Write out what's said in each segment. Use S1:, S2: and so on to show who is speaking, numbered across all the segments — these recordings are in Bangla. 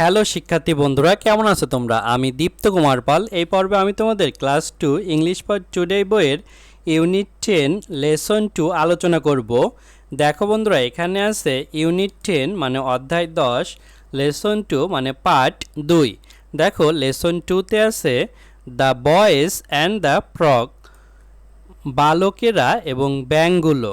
S1: হ্যালো শিক্ষার্থী বন্ধুরা, কেমন আছো তোমরা? আমি দীপ্ত কুমার পাল। এই পর্বে আমি তোমাদের class two English for today বইয়ের ইউনিট টেন লেসন টু আলোচনা করব। দেখো বন্ধুরা, এখানে আছে ইউনিট টেন মানে অধ্যায় দশ, লেসন টু মানে পার্ট দুই। দেখো, লেসন টুতে আছে the boys and the frog বালকেরা এবং ব্যাঙগুলো।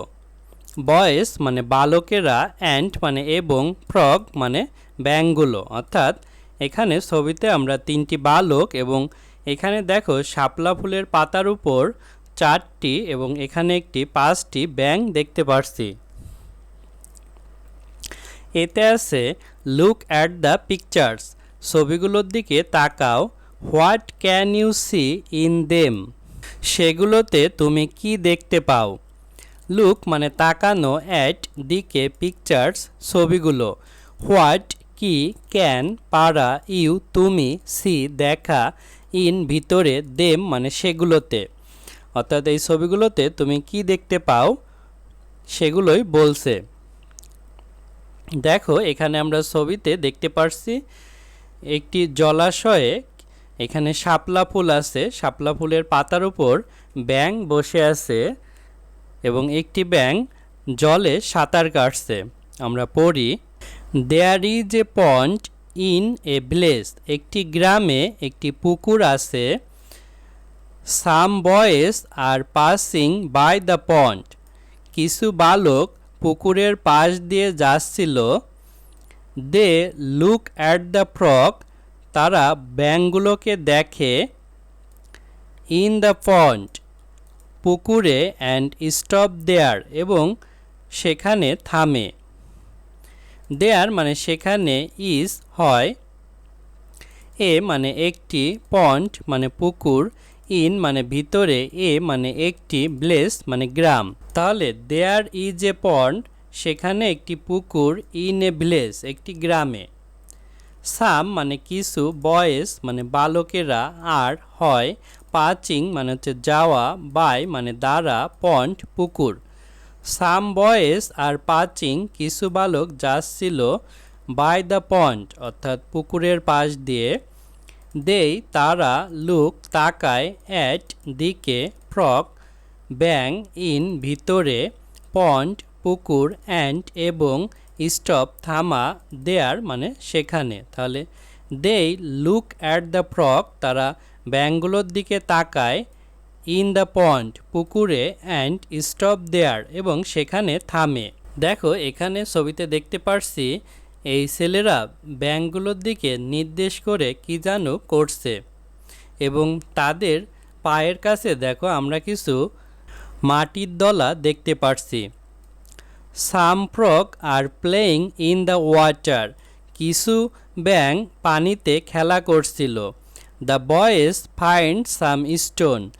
S1: বয়েস মানে বালকেরা, অ্যান্ড মানে এবং ফ্রগ মানে ব্যাঙগুলো অর্থাৎ এখানে ছবিতে আমরা তিনটি বালক এবং এখানে দেখো শাপলা ফুলের পাতার উপর চারটি এবং এখানে একটি পাঁচটি ব্যাঙ দেখতে পারছি। এতে আছে লুক অ্যাট দ্য পিকচার্স ছবিগুলোর দিকে তাকাও। What can you see in them সেগুলোতে তুমি কি দেখতে পাও? লুক মানে তাকানো অ্যাট দিকে পিকচার্স ছবিগুলো। হোয়াট কি ক্যান পারা, ইউ, তুমি, সি, দেখা, ইন, ভিতরে, দেম মানে সেগুলোতে। অর্থাৎ এই ছবিগুলোতে তুমি কি দেখতে পাও? সেগুলোই বলছে। দেখো, এখানে আমরা ছবিতে দেখতে পারছি একটি জলাশয়ে এখানে শাপলা ফুল আছে। শাপলা ফুলের পাতার উপর ব্যাং বসে আছে এবং একটি ব্যাং জলে সাঁতার কাটছে। আমরা পড়ি there is a pond in a village একটি গ্রামে একটি পুকুর আছে। Some boys are passing by the pond কিছু বালক পুকুরের পাশ দিয়ে যাচ্ছিল। They look at the frog তারা ব্যাঙগুলোকে দেখে। ইন দ্য পন্ট পুকুরে অ্যান্ড স্টপ দেয়ার এবং সেখানে থামে। দেয়ার মানে সেখানে ইজ হয়। এ মানে একটি পন্ট মানে পুকুর ইন মানে ভিতরে, এ মানে একটি ব্লেস মানে গ্রাম। তাহলে দেয়ার ইজ এ পন্ড সেখানে একটি পুকুর ইন এ ভিলেজ একটি গ্রামে। সাম মানে কিছু, বয়েস মানে বালকেরা, আর হয় পাচিং মানে হচ্ছে যাওয়া, বাই মানে দ্বারা পন্ট পুকুর। সাম বয়েস আর পাচিং কিছু বালক যাচ্ছিল বাই দ্য পন্ট অর্থাৎ পুকুরের পাশ দিয়ে। দেই তারা লুক তাকায় অ্যাট দিকে ফ্রক, ব্যাং ইন ভিতরে পন্ট পুকুর, অ্যান্ড এবং স্টপ থামা দেয়ার মানে সেখানে। তাহলে দেই লুক অ্যাট দ্য ফ্রক, তারা ব্যাংগুলোর দিকে তাকায় ইন দ্য পন্ড, পুকুরে, অ্যান্ড স্টপ দেয়ার, এবং সেখানে থামে। দেখো, এখানে ছবিতে দেখতে পারছি, এই ছেলেরা ব্যাংকগুলোর দিকে নির্দেশ করে কি যেন করছে। এবং তাদের পায়ের কাছে, দেখো, আমরা কিছু মাটির দলা দেখতে পারছি। Some frog are playing in the water. কিছু ব্যাং পানিতে খেলা করছিল। The boys find some stone.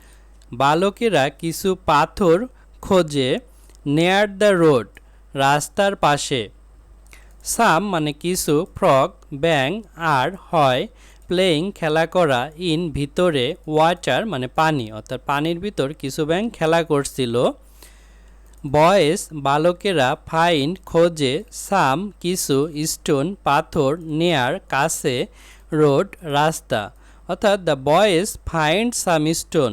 S1: বালকেরা কিছু পাথর খোঁজে নেয়ার দ্য রোড রাস্তার পাশে। সাম মানে কিছু ফ্রক ব্যাং আর, হয় প্লেয়িং খেলা করা ইন ভিতরে ওয়াটার মানে পানি, অর্থাৎ পানির ভিতর কিছু ব্যাং খেলা করছিল। বয়েস বালকেরা ফাইন খোঁজে সাম কিছু স্টোন পাথর নেয়ার কাছে রোড রাস্তা। অর্থাৎ the boys find some stone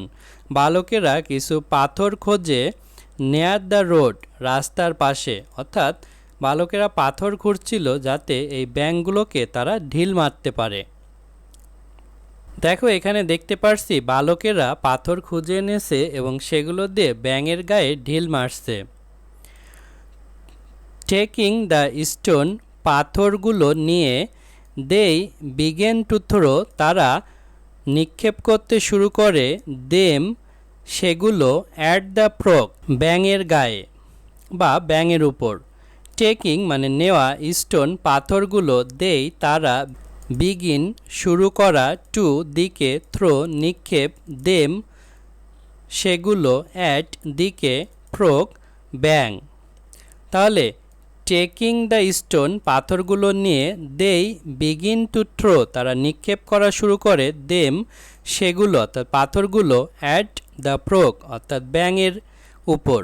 S1: বালকেরা কিছু পাথর খোঁজে নেয়ার দ্য রোড রাস্তার পাশে। অর্থাৎ বালকেরা পাথর খুঁড়ছিল যাতে এই ব্যাঙগুলোকে তারা ঢিল মারতে পারে। দেখো, এখানে দেখতে পারছি বালকেরা পাথর খুঁজে এনেছে এবং সেগুলো দিয়ে ব্যাঙের গায়ে ঢিল মারছে। টেকিং দ্য স্টোন পাথরগুলো নিয়ে দেই বিগেন টু থ্রো তারা নিক্ষেপ করতে শুরু করে দেম সেগুলো অ্যাট দ্য ফ্রক ব্যাঙের গায়ে বা ব্যাঙের উপর। টেকিং মানে নেওয়া স্টোন পাথরগুলো দেই তারা বিগিন শুরু করা টু দিকে থ্রো নিক্ষেপ, দেম সেগুলো অ্যাট দিকে ফ্রক ব্যাং তাহলে টেকিং দ্য স্টোন পাথরগুলো নিয়ে দেই বিগিন টু থ্রো তারা নিক্ষেপ করা শুরু করে দেম সেগুলো, অর্থাৎ পাথরগুলো অ্যাট দ্য ফ্রক অর্থাৎ ব্যাঙের উপর।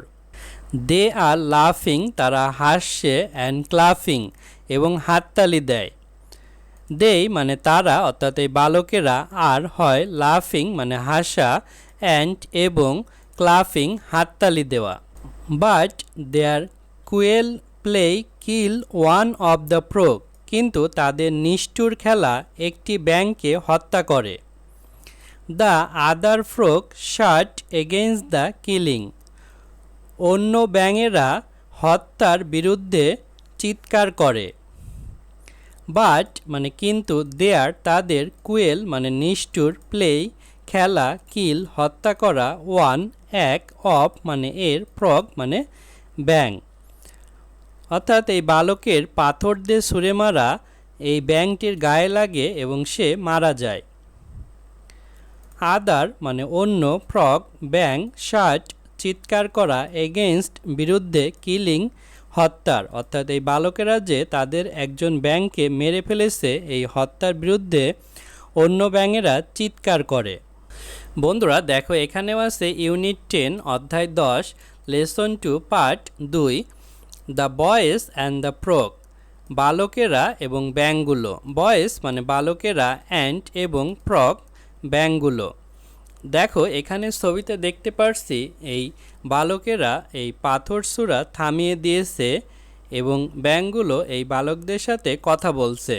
S1: দে আর লাফিং তারা হাসছে অ্যান্ড ক্লাফিং এবং হাততালি দেয়। দেই মানে তারা, অর্থাৎ এই বালকেরা, আর হয় লাফিং মানে হাসা অ্যান্ড এবং ক্লাফিং হাততালি দেওয়া। But their cruel play kill one of the frog কিন্তু তাদের নিষ্ঠুর খেলা একটি ব্যাংকে হত্যা করে। The other frog shout against the killing অন্য ব্যাঙেরা হত্যার বিরুদ্ধে চিৎকার করে। বাট মানে কিন্তু দেয়ার তাদের কুয়েল মানে নিষ্ঠুর প্লে খেলা কিল হত্যা করা ওয়ান এক অফ মানে এর ফ্রগ মানে ব্যাং অর্থাৎ এই বালকের পাথর দিয়ে ছুঁড়ে মারা এই ব্যাংটির গায়ে লাগে এবং সে মারা যায়। আদার মানে অন্য ফ্রগ, ব্যাং, শার্ট চিৎকার করা এগেনস্ট বিরুদ্ধে কিলিং, হত্যার। অর্থাৎ এই বালকেরা যে তাদের একজন ব্যাংকে মেরে ফেলেছে, এই হত্যার বিরুদ্ধে অন্য ব্যাঙেরা চিৎকার করে। বন্ধুরা, দেখো এখানেও আছে ইউনিট টেন, অধ্যায় দশ, লেসন টু, পার্ট দুই। The boys and the frog বালকেরা এবং ব্যাংগুলো বয়েস মানে বালকেরা অ্যান্ড এবং প্রক ব্যাংগুলো দেখো, এখানে ছবিতে দেখতে পারছি এই বালকেরা এই পাথর সুরা থামিয়ে দিয়েছে এবং ব্যাংগুলো এই বালকদের সাথে কথা বলছে।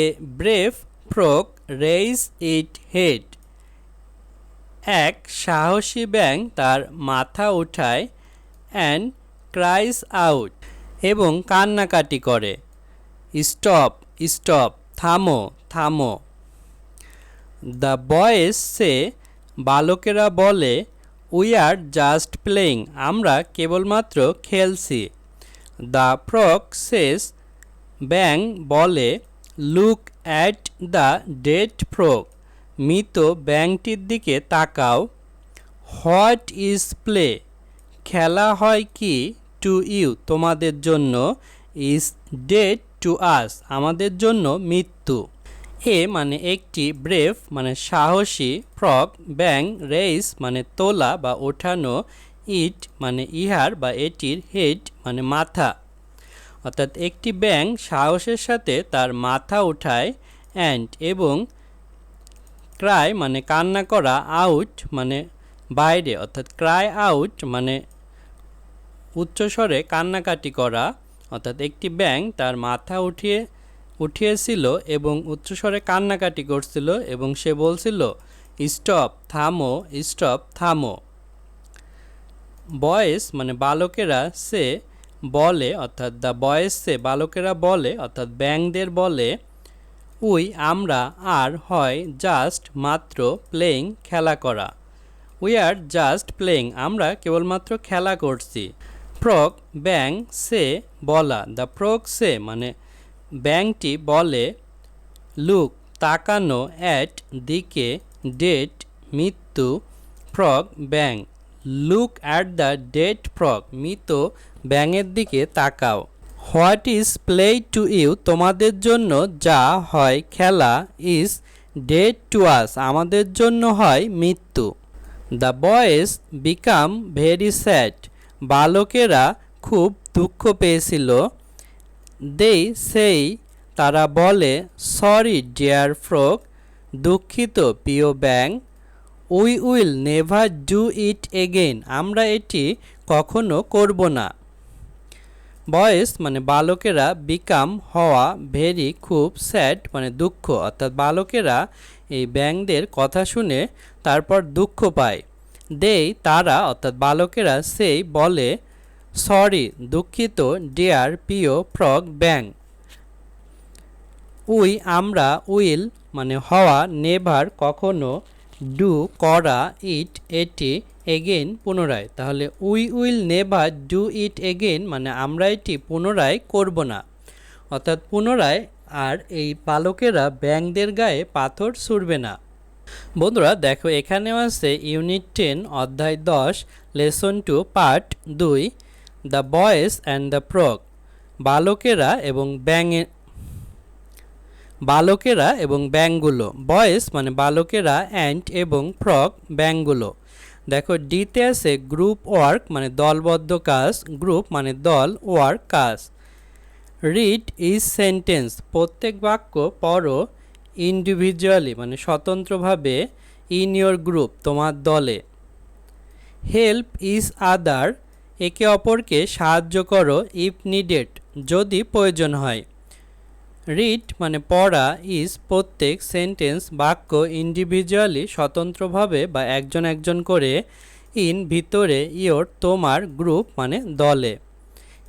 S1: A brave frog raise it head এক সাহসী ব্যাং তার মাথা উঠায় অ্যান্ড ক্রাইস আউট এবং কান্নাকাটি করে। স্টপ স্টপ, থামো থামো। দ্য বয়েজ সে, বালকেরা বলে উই আর জাস্ট প্লেইং আমরা কেবলমাত্র খেলছি। দ্য ফ্রক শেষ ব্যাং বলে look at the dead frog মৃত ব্যাংটির দিকে তাকাও। হোয়াট ইজ প্লে খেলা হয় কি? টু ইউ তোমাদের জন্য ইজ ডেড টু আস আমাদের জন্য মৃত্যু। এ মানে একটি ব্রেভ মানে সাহসী ফ্রক ব্যাং রেইস মানে তোলা বা ওঠানো ইট মানে ইহার বা এটির হেড মানে মাথা। অর্থাৎ একটি ব্যাং সাহসের সাথে তার মাথা ওঠায় অ্যান্ড এবং ক্রাই মানে কান্না করা আউট মানে বাইরে। অর্থাৎ ক্রাই আউট মানে উচ্চস্বরে কান্নাকাটি করা, অর্থাৎ একটি ব্যাং তার মাথা উঠিয়ে, উঠিয়েছিল এবং উচ্চস্বরে কান্নাকাটি করছিল এবং সে বলছিল, স্টপ, থামো স্টপ, থামো। বয়েস মানে বালকেরা সে বলে, অর্থাৎ দ্য বয়েস সে বালকেরা বলে, অর্থাৎ ব্যাংদের বলে, উই, আমরা আর হয় জাস্ট মাত্র প্লেইং খেলা করা। উই আর জাস্ট প্লেইং আমরা কেবলমাত্র খেলা করছি। ফ্রক ব্যাং সে বলা। দ্য ফ্রক সে মানে ব্যাংকটি বলে, লুক, তাকানো, অ্যাট, দিকে, ডেট, মৃত্যু frog bang. Look at the dead frog মৃত ব্যাঙের দিকে তাকাও। What is play to you? তোমাদের জন্য যা হয় খেলা ইজ ডেট টু আস। আমাদের জন্য হয় মৃত্যু। The boys become very sad. বালকেরা খুব দুঃখ পেয়েছিল। দেই সেই তারা বলে, সরি, ডিয়ার ফ্রক দুঃখিত, প্রিয় ব্যাং। We will never do it again. আমরা এটি কখনো করব না। বয়েস মানে বালকেরা বিকাম হওয়া ভেরি খুব স্যাড মানে দুঃখ। অর্থাৎ বালকেরা এই ব্যাংদের কথা শুনে তারপর দুঃখ পায়। দেই তারা, অর্থাৎ বালকেরা, সেই বলে, সরি, দুঃখিত, ডিয়ার পিও ফ্রগ ব্যাং। উই, আমরা উইল মানে হওয়া, নেভার, কখনো ডু, করা, ইট, এটি এগেন পুনরায়। তাহলে we will never do it again মানে আমরা এটি পুনরায় করব না। অর্থাৎ পুনরায়, আর এই পালকেরা ব্যাংদের গায়ে পাথর ছুড়বে না। বন্ধুরা, দেখো, এখানেও আছে ইউনিট টেন অধ্যায় দশ লেসন টু পার্ট দুই the boys and the frog বালকেরা এবং ব্যাঙে, বালকেরা এবং ব্যাংগুলো বয়েস মানে বালকেরা অ্যান্ড এবং ফ্রক ব্যাংগুলো দেখো ডিতে আছে গ্রুপ ওয়ার্ক মানে দলবদ্ধ কাজ গ্রুপ মানে দল ওয়ার্ক কাজ। রিড ইজ সেন্টেন্স প্রত্যেক বাক্য পড়ো ইন্ডিভিজুয়ালি মানে স্বতন্ত্রভাবে ইন ইয়োর গ্রুপ তোমার দলে। হেল্প ইজ আদার একে অপরকে সাহায্য করো ইফ নিডেড যদি প্রয়োজন হয়। রিড মানে পড়া ইজ প্রত্যেক সেন্টেন্স বাক্য ইন্ডিভিজুয়ালি স্বতন্ত্রভাবে বা একজন একজন করে ইন ভিতরে ইয়োর তোমার গ্রুপ মানে দলে।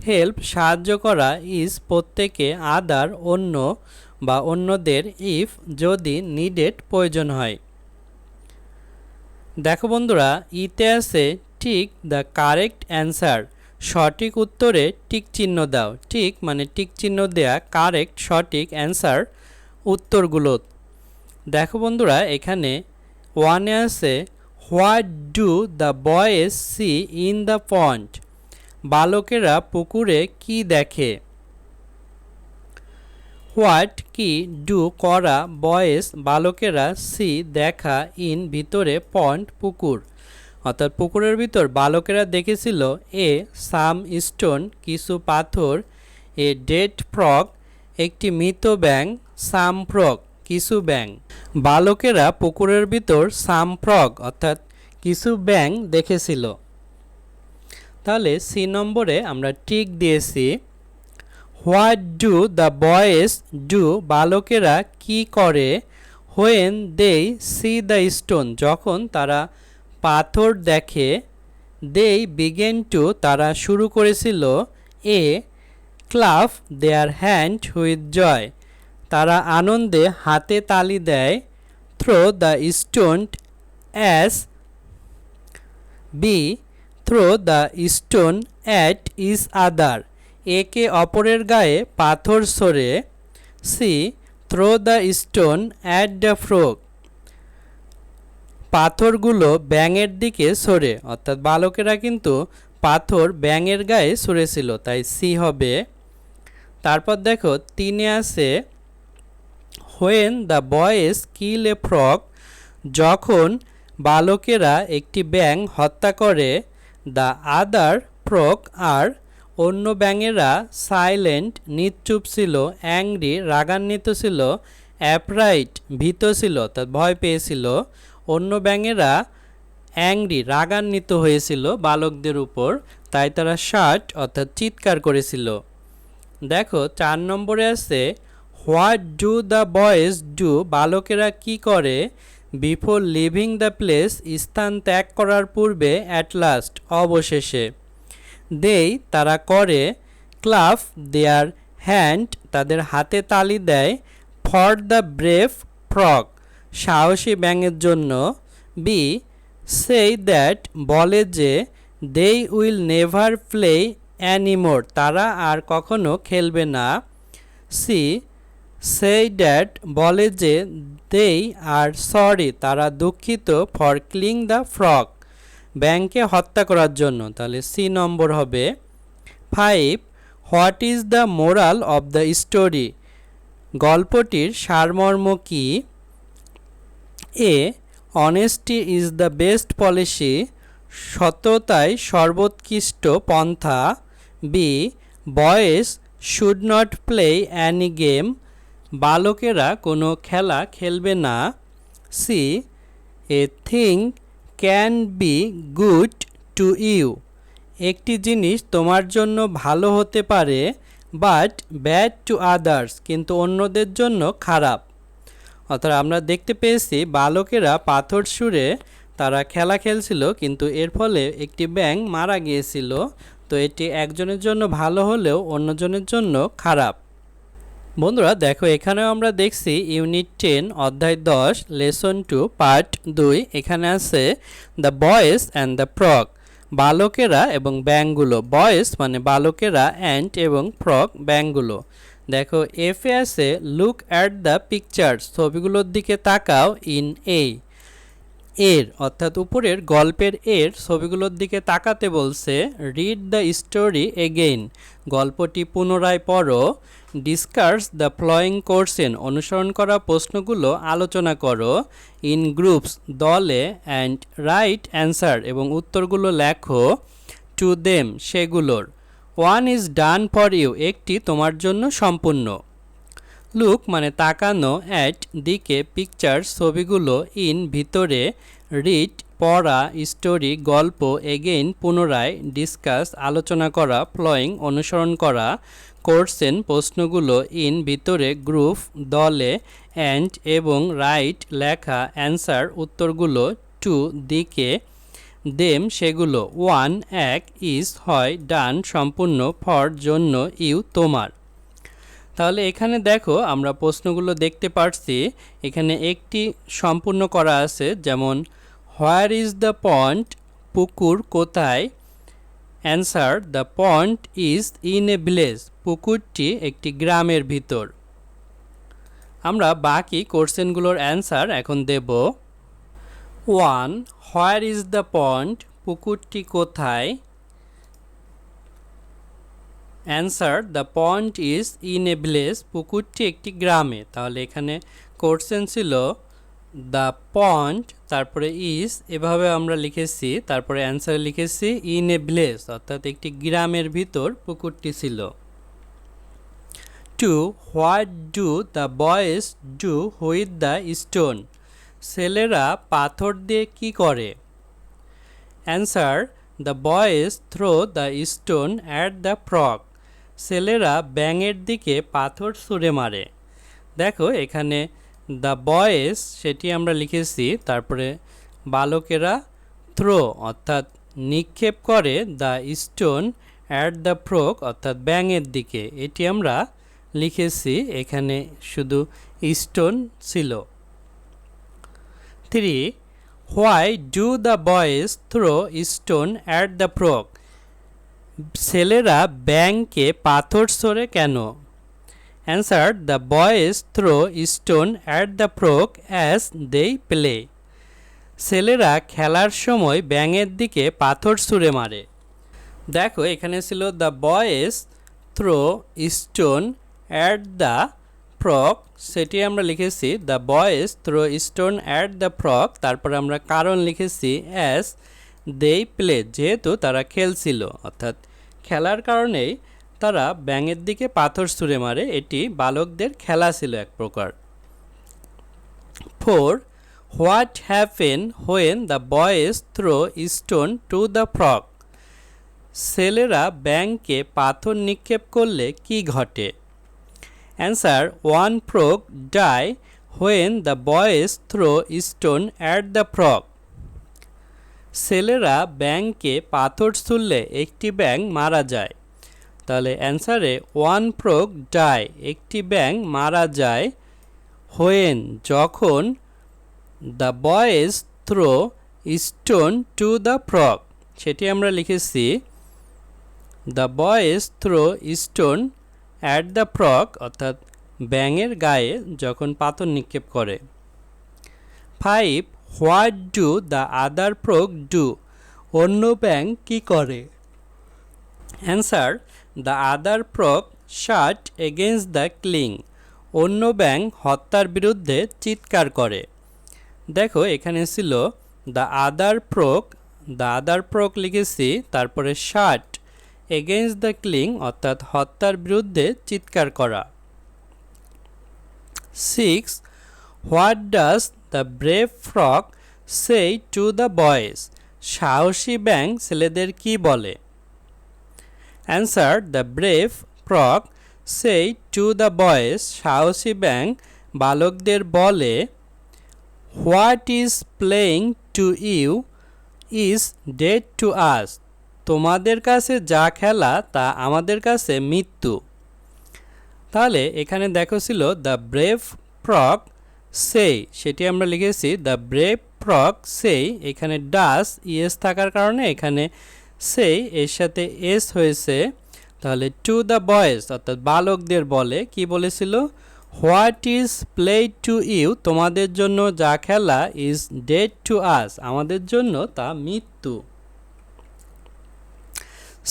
S1: হেল্প সাহায্য করা ইজ প্রত্যেকে আদার অন্য বা অন্যদের ইফ যদি নিডেড প্রয়োজন হয়। দেখো বন্ধুরা ইতে আছে ঠিক দ্য কারেক্ট অ্যান্সার সঠিক উত্তরে টিক চিহ্ন দাও। ঠিক মানে টিক চিহ্ন দেয়া কারেক্ট সঠিক অ্যান্সার উত্তরগুলো। দেখো বন্ধুরা, এখানে ওয়ানে আছে what do the boys see in the pond বালকেরা পুকুরে কি দেখে? হোয়াট কি ডু করা বয়েস বালকেরা সি দেখা ইন ভিতরে পন্ড পুকুর। অর্থাৎ পুকুরের ভিতর বালকেরা দেখেছিল এ সাম স্টোন, কিছু পাথর, এ ডেড ফ্রক একটি মৃত ব্যাং সাম ফ্রগ, কিছু ব্যাং বালকেরা পুকুরের ভিতর সাম ফ্রগ, অর্থাৎ কিছু ব্যাং দেখেছিল। তাহলে সি নম্বরে আমরা টিক দিয়েছি। What do the boys do বালকেরা কি করে? When they see the stone. যখন তারা পাথর দেখে দে বিগেন টু তারা শুরু করেছিল এ ক্লাফ দেয়ার হ্যান্ড হুইথ জয়। তারা আনন্দে হাতে তালি দেয়, throw the stone as B, throw the stone at each other. একে অপরের গায়ে পাথর সরে, C throw the stone at the frog পাথরগুলো ব্যাঙের দিকে সরে, অর্থাৎ বালকেরা কিন্তু পাথর ব্যাঙের গায়ে সরেছিল, তাই সি হবে। তারপর দেখো, তিনে আছে when the boys kill a frog যখন বালকেরা একটি ব্যাং হত্যা করে দ্য আদার ফ্রক আর অন্য ব্যাঙেরা সাইলেন্ট নিশ্চুপ ছিল, অ্যাংরি, রাগান্বিত ছিল, অ্যাপরাইট, ভীত ছিল অর্থাৎ ভয় পেয়েছিল। অন্য ব্যাঙেরা অ্যাংরি, রাগান্বিত হয়েছিল বালকদের উপর, তাই তারা শার্ট, অর্থাৎ চিৎকার করেছিল। দেখো, চার নম্বরে আছে, what do the boys do? বালকেরা কি করে? বিফোর লিভিং দ্য প্লেস, স্থান ত্যাগ করার পূর্বে, অ্যাট লাস্ট, অবশেষে। দেই তারা করে, ক্লাফ দেয়ার হ্যান্ড তাদের হাতে তালি দেয়, ফর দ্য ব্রেভ ফ্রক সাহসী ব্যাঙের জন্য। বি, সেই দ্যাট বলে যে, দেই উইল নেভার প্লে অ্যানিমোর তারা আর কখনো খেলবে না। সি, সেই ড্যাট বলে যে, দেই আর সরি, তারা দুঃখিত ফর ক্লিং দ্য ফ্রক ব্যাংকে হত্যা করার জন্য। তাহলে সি নম্বর হবে five what is the moral of the story গল্পটির সারমর্ম কি? A honesty is the best policy সততাই সর্বোৎকৃষ্ট পন্থা। B boys should not play any game বালকেরা কোনো খেলা খেলবে না। C a thing can be good to you একটি জিনিস তোমার জন্য ভালো হতে পারে বাট ব্যাড টু আদার্স কিন্তু অন্যদের জন্য খারাপ। অর্থাৎ আমরা দেখতে পেয়েছি, বালকেরা পাথর সুরে তারা খেলা খেলছিল, কিন্তু এর ফলে একটি ব্যাং মারা গিয়েছিল। তো এটি একজনের জন্য ভালো হলেও অন্যজনের জন্য খারাপ। বন্ধুরা, দেখো, এখানেও আমরা দেখছি ইউনিট টেন, অধ্যায় দশ, লেসন টু, পার্ট দুই, এখানে আছে the boys and the frog বালকেরা এবং ব্যাংগুলো বয়েস মানে বালকেরা অ্যান্ড এবং ফ্রক ব্যাংগুলো দেখো এফে আছে লুক অ্যাট দ্য পিকচার ছবিগুলোর দিকে তাকাও ইন এ এর, অর্থাৎ উপরের গল্পের এর ছবিগুলোর দিকে তাকাতে বলছে রিড দ্য স্টোরি এগেইন গল্পটি পুনরায় পড়ো। ডিসকার্স দ্য ফ্লোয়িং কোর্সেন অনুসরণ করা প্রশ্নগুলো আলোচনা করো। ইন গ্রুপস দলে অ্যান্ড রাইট অ্যান্সার এবং উত্তরগুলো লেখো। টু দেম সেগুলোর। One is done for you একটি তোমার জন্য সম্পূর্ণ। লুক মানে তাকানো অ্যাট দিকে পিকচার ছবিগুলো ইন ভিতরে রিড পড়া স্টোরি গল্প এগেইন পুনরায় ডিসকাস আলোচনা করা ফ্লোয়িং অনুসরণ করা করছেন প্রশ্নগুলো ইন ভিতরে গ্রুপ দলে অ্যান্ড এবং রাইট লেখা অ্যান্সার উত্তরগুলো টু দিকে দেম সেগুলো ওয়ান এক ইজ হয় ডান সম্পূর্ণ ফর জন্য ইউ তোমার। তাহলে এখানে দেখো আমরা প্রশ্নগুলো দেখতে পারছি। এখানে একটি সম্পূর্ণ করা আছে, যেমন হোয়ার ইজ দ্য পন্ট পুকুর কোথায়? Answer the pond is in a village পুকুরটি একটি গ্রামের ভিতর। আমরা বাকি কোশ্চেনগুলোর অ্যান্সার এখন দেব। One where is the pond পুকুরটি কোথায়? Answer the pond is in a village পুকুরটি একটি গ্রামে। তাহলে এখানে কোশ্চেন ছিল দ্য পন্ট তারপরে ইজ এভাবে আমরা লিখেছি, তারপরে অ্যান্সার লিখেছি ইন এ ভিলেজ অর্থাৎ একটি গ্রামের ভিতর পুকুরটি ছিল। Two what do the boys do with the stone ছেলেরা পাথর দিয়ে কি করে? Answer the boys throw the stone at the frog ছেলেরা ব্যাঙের দিকে পাথর ছুঁড়ে মারে। দেখো, এখানে দ্য বয়েজ সেটি আমরা লিখেছি, তারপরে বালকেরা থ্রো অর্থাৎ নিক্ষেপ করে the stone at the frog অর্থাৎ ব্যাঙের দিকে। এটি আমরা লিখেছি, এখানে শুধু স্টোন ছিল। Three, why do the boys throw stone at the frog ছেলেরা ব্যাংকে পাথর ছোড়ে কেন? Answer the boys throw stone at the frog as they play ছেলেরা খেলার সময় ব্যাঙের দিকে পাথর ছুঁড়ে মারে। দেখো, এখানে ছিল the boys throw stone at the frog সেটি আমরা লিখেছি the boys throw stone at the frog তারপর আমরা কারণ লিখেছি অ্যাজ দে প্লে যেহেতু তারা খেলছিল, অর্থাৎ খেলার কারণেই তারা ব্যাঙের দিকে পাথর ছুঁড়ে মারে, এটি বালকদের খেলা ছিল এক প্রকার। Four, what happen when the boys throw stone to the frog ছেলেরা ব্যাংকে পাথর নিক্ষেপ করলে কি ঘটে? Answer, one frog die when the boys throw stone at the frog ছেলেরা ব্যাংকে পাথর ছুড়লে একটি ব্যাং মারা যায়। তাহলে অ্যান্সারে ওয়ান ফ্রক ডাই, একটি ব্যাং মারা যায় হোয়েন যখন the boys throw stone to the frog সেটি আমরা লিখেছি, the boys throw stone at the frog অর্থাৎ ব্যাঙের গায়ে যখন পাথর নিক্ষেপ করে। Five what do the other frog do? অন্য ব্যাং কি করে? Answer, the other frog shout against the killing. অন্য ব্যাং হত্যার বিরুদ্ধে চিৎকার করে। দেখো, এখানে ছিল the other frog the other frog লিখেছি, তারপরে শার্ট এগেনস্ট দ্য ক্লিং, অর্থাৎ হত্যার বিরুদ্ধে চিৎকার করা। Six what does the brave frog say to the boys? সাহসী ব্যাং ছেলেদের কি বলে? Answer, the brave frog say to the boys, সাহসী ব্যাং বালকদের বলে, what is playing to you is dead to us. তোমাদের কাছে যা খেলা, তা আমাদের কাছে মৃত্যু। তাহলে এখানে দেখো ছিল দ্য ব্রেভ ফ্রক সেই, সেটি আমরা লিখেছি দ্য ব্রেভ ফ্রক সেই, এখানে ডাস ইএস থাকার কারণে এখানে সেই, এর সাথে এস হয়েছে। তাহলে টু দ্য বয়েজ অর্থাৎ বালকদের বলে, কি বলেছিল? What is play to you তোমাদের জন্য যা খেলা ইজ ডেড টু আস আমাদের জন্য তা মৃত্যু।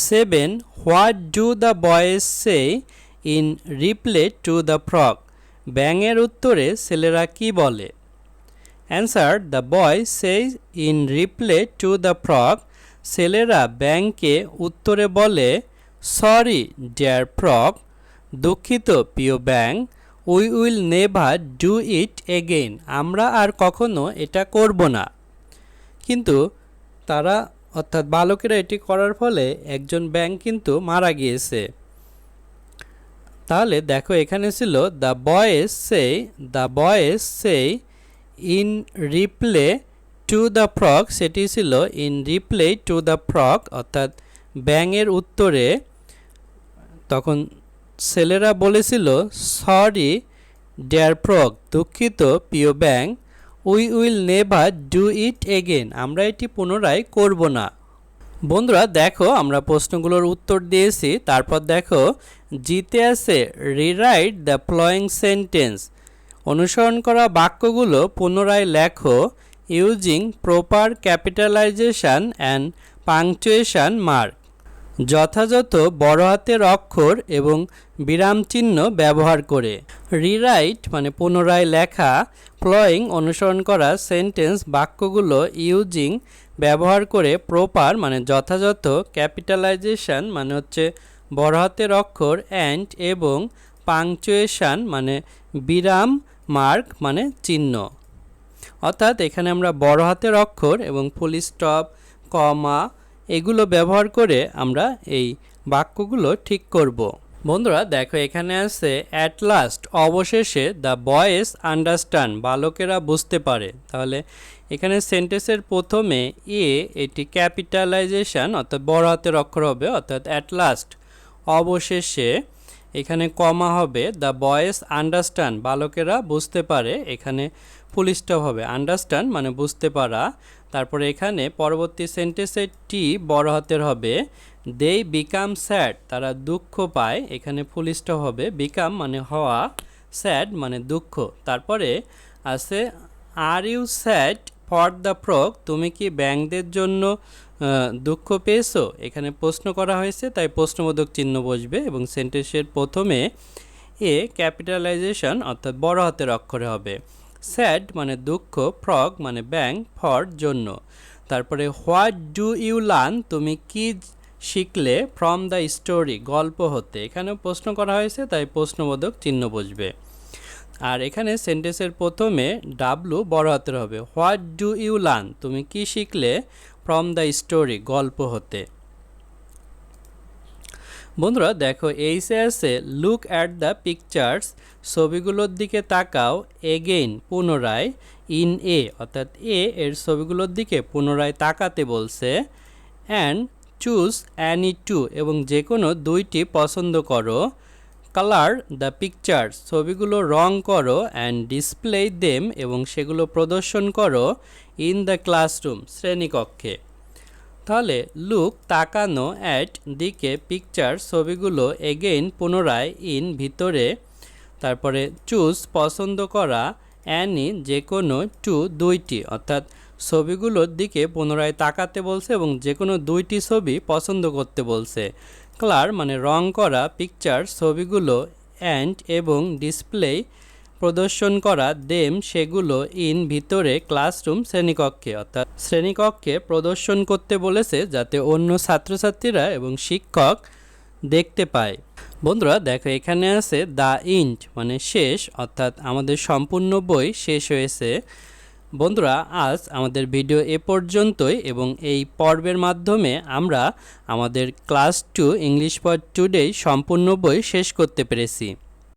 S1: Seven what do the boys say in reply to the frog ব্যাঙের উত্তরে ছেলেরা কি বলে? Answer the boy say in reply to the frog ছেলেরা ব্যাংকে উত্তরে বলে সরি ডিয়ার প্রক দুঃখিত প্রিয় ব্যাং we will never do it again আমরা আর কখনো এটা করব না। কিন্তু তারা, অর্থাৎ বালকেরা এটি করার ফলে একজন ব্যাং কিন্তু মারা গিয়েছে। তাহলে দেখো এখানে ছিল the boys say the boys say in reply to the frog সেটি ছিল in reply to the frog অর্থাৎ ব্যাঙের উত্তরে। তখন ছেলেরা বলেছিল সরি ডেয়ার ফ্রক দুঃখিত, প্রিয় ব্যাং we will never do it again আমরা এটি পুনরায় করব না। বন্ধুরা, দেখো আমরা প্রশ্নগুলোর উত্তর দিয়েছি, তারপর দেখো জিতে আছে রিরাইট দ্য ফ্লোয়িং সেন্টেন্স অনুসরণ করা বাক্যগুলো পুনরায় লেখো using proper capitalization and punctuation mark যথাযথ বড় হাতের অক্ষর এবং বিরাম চিহ্ন ব্যবহার করে। রিরাইট মানে পুনরায় লেখা ফ্লোয়িং অনুসরণ করা সেন্টেন্স বাক্যগুলো ইউজিং ব্যবহার করে প্রপার মানে যথাযথ ক্যাপিটালাইজেশন মানে হচ্ছে বড় হাতের অক্ষর অ্যান্ড এবং পাংচুয়েশন মানে বিরাম মার্ক মানে চিহ্ন। অর্থাৎ এখানে আমরা বড় হাতের অক্ষর এবং ফুল স্টপ কমা এগুলো ব্যবহার করে আমরা এই বাক্যগুলো ঠিক করব। বন্ধুরা, দেখো, এখানে আছে অ্যাট লাস্ট অবশেষে দ্য বয়েস আন্ডারস্ট্যান্ড বালকেরা বুঝতে পারে। তাহলে এখানে সেন্টেন্সের প্রথমে এ, এটি ক্যাপিটালাইজেশন অর্থাৎ বড় হাতের অক্ষর হবে, অর্থাৎ অ্যাট লাস্ট অবশেষে এখানে কমা হবে দ্য বয়েস আন্ডারস্ট্যান্ড বালকেরা বুঝতে পারে, এখানে ফুল স্টপ হবে। আন্ডারস্ট্যান্ড মানে বুঝতে পারা। তারপরে এখানে পরবর্তী সেন্টেন্সে টি বড় হাতের হবে। দে বিকাম স্যাড তারা দুঃখ পায়, এখানে ফুল স্টপ হবে। বিকাম মানে হওয়া স্যাড মানে দুঃখ। তারপরে আছে are you sad for the frog তুমি কি ব্যাংকদের জন্য দুঃখ পেয়েছ? এখানে প্রশ্ন করা হয়েছে, তাই প্রশ্নবোধক চিহ্ন বসবে এবং সেন্টেন্সের প্রথমে এ ক্যাপিটালাইজেশন অর্থাৎ বড় হাতের অক্ষরে হবে। স্যাড মানে দুঃখ, ফ্রগ মানে ব্যাং, ফর জন্য। তারপরে হোয়াট ডু ইউ লার্ন? তুমি কি শিখলে? ফ্রম দ্য স্টোরি, গল্প হতে। এখানেও প্রশ্ন করা হয়েছে, তাই প্রশ্নবোধক চিহ্ন বসবে। আর এখানে সেন্টেন্সের প্রথমে ডাব্লু বড় হাতের হবে। What do you learn? তুমি কি শিখলে? ফ্রম দ্য স্টোরি গল্প হতে। বন্ধুরা, দেখো এইসে আছে লুক অ্যাট দ্য পিকচার্স ছবিগুলোর দিকে তাকাও এগেইন পুনরায় ইন এ অর্থাৎ এ এর ছবিগুলোর দিকে পুনরায় তাকাতে বলছে অ্যান্ড চুজ অ্যানি টু এবং যে কোনো দুইটি পছন্দ করো। কালার দ্য পিকচার ছবিগুলো রং করো অ্যান্ড ডিসপ্লে দেম এবং সেগুলো প্রদর্শন করো ইন দ্য ক্লাসরুম শ্রেণীকক্ষে। তাহলে লুক তাকানো অ্যাট দিকে পিকচার ছবিগুলো এগেইন পুনরায় ইন ভিতরে। তারপরে চুজ পছন্দ করা অ্যানি যে কোনো টু দুইটি, অর্থাৎ ছবিগুলোর দিকে পুনরায় তাকাতে বলছে এবং যে কোনো দুইটি ছবি পছন্দ করতে বলছে। কালার মানে রং করা পিকচার ছবিগুলো অ্যান্ড এবং ডিসপ্লে প্রদর্শন করা দেম সেগুলো ইন ভিতরে ক্লাসরুম শ্রেণীকক্ষে, অর্থাৎ শ্রেণীকক্ষে প্রদর্শন করতে বলেছে যাতে অন্য ছাত্রছাত্রীরা এবং শিক্ষক দেখতে পায়। বন্ধুরা, দেখো এখানে আছে দ্য ইন্ট মানে শেষ, অর্থাৎ আমাদের সম্পূর্ণ বই শেষ হয়েছে। বন্ধুরা, আজ আমাদের ভিডিও এ পর্যন্তই এবং এই পর্বের মাধ্যমে আমরা আমাদের class two, English for today সম্পূর্ণ বই শেষ করতে পেরেছি।